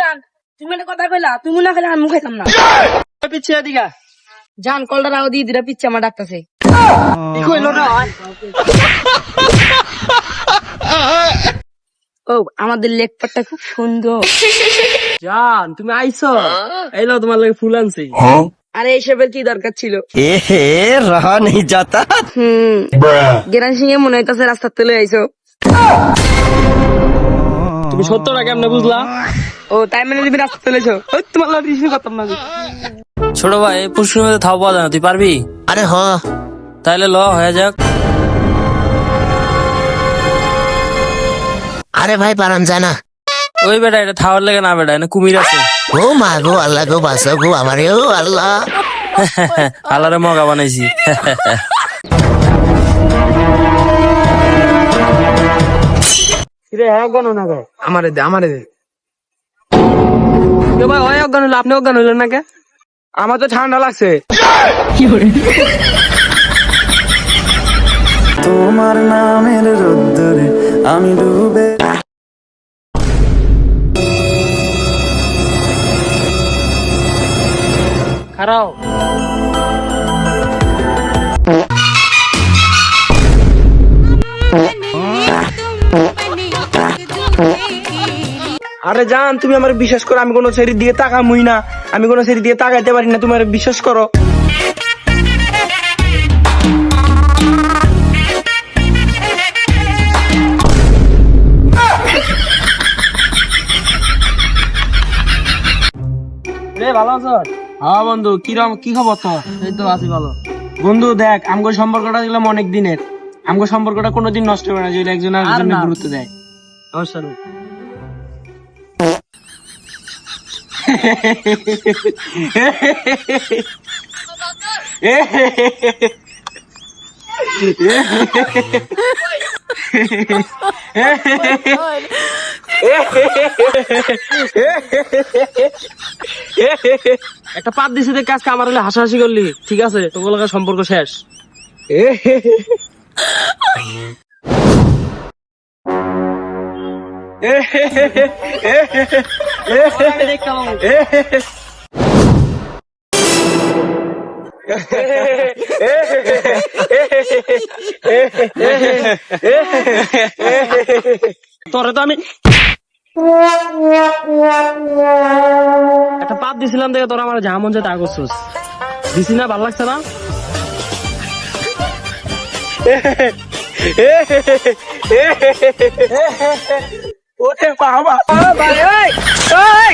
জান তুমি একটা কথা কইলা তুমি না আমি খাইতাম না। পিছিয়ে দিগা জান কলটা রাও দিয়ে দিরা পিছিয়ে আমার ডাকতেছে। ও আমাদের লেকপাটটা খুব সুন্দর। জান তুমি আইছো? এইলো তোমার লাগে ফুল আনছি। হ্যাঁ? আরে এসবের কি দরকার ছিল? এ হে রহা নেই যাতা হুম। গেরান সিং এ মনে হইতাছে রাস্তা তুলে আইছো। তুমি কেমনে বুঝলা? ও তাই মানে তুমি রাস্তা চলেছো ওই তোমার করতাম না ছোট ভাই পুষ্কর মধ্যে থাও পাওয়া যায় না তুই পারবি? আরে হ। তাহলে ল হয়ে যাক। আরে ভাই পারান যায় না। ওই বেটা এটা থাওয়ার লেগে না বেটা না কুমির আছে। ও মা গো আল্লাহ গো বাঁচাও গো আমারে ও আল্লাহ। আল্লাহরে মগা বানাইছি। রে হ্যাঁ আমারে দে আমারে দে। কে ভাই ওই অজ্ঞান হইল আপনি অজ্ঞান হইলেন না কে? আমার তো ঠান্ডা লাগছে। তোমার নামের রোদ্দুরে আমি ডুবে খারাও। আরে জান তুমি আমার বিশ্বাস করো আমি কোনো ছেড়ে দিয়ে তাকামুই না। আমি কোনো ছেড়ে দিয়ে তাকাইতে পারি না তুমি আমার বিশ্বাস করো। রে ভালো আছো? হ্যাঁ বন্ধু কিরম কি খবর তো এই তো আছি ভালো। বন্ধু দেখ আমগো সম্পর্কটা দেখলাম অনেক দিনের। আমগো সম্পর্কটা কোনোদিন নষ্ট হবে না যদি একজন গুরুত্ব দেয়। একটা পাত দিছি দেখ কাজকে আমার হলে হাসাহাসি করলি। ঠিক আছে লগে সম্পর্ক শেষ। তোরে তো আমি একটা পাত দিছিলাম দেখে তোরা আমার যা মন যায় তা করছিস দিছি না ভালো লাগছে না โอ้เทพป่าวป่ะเออไปเลยเอ้ย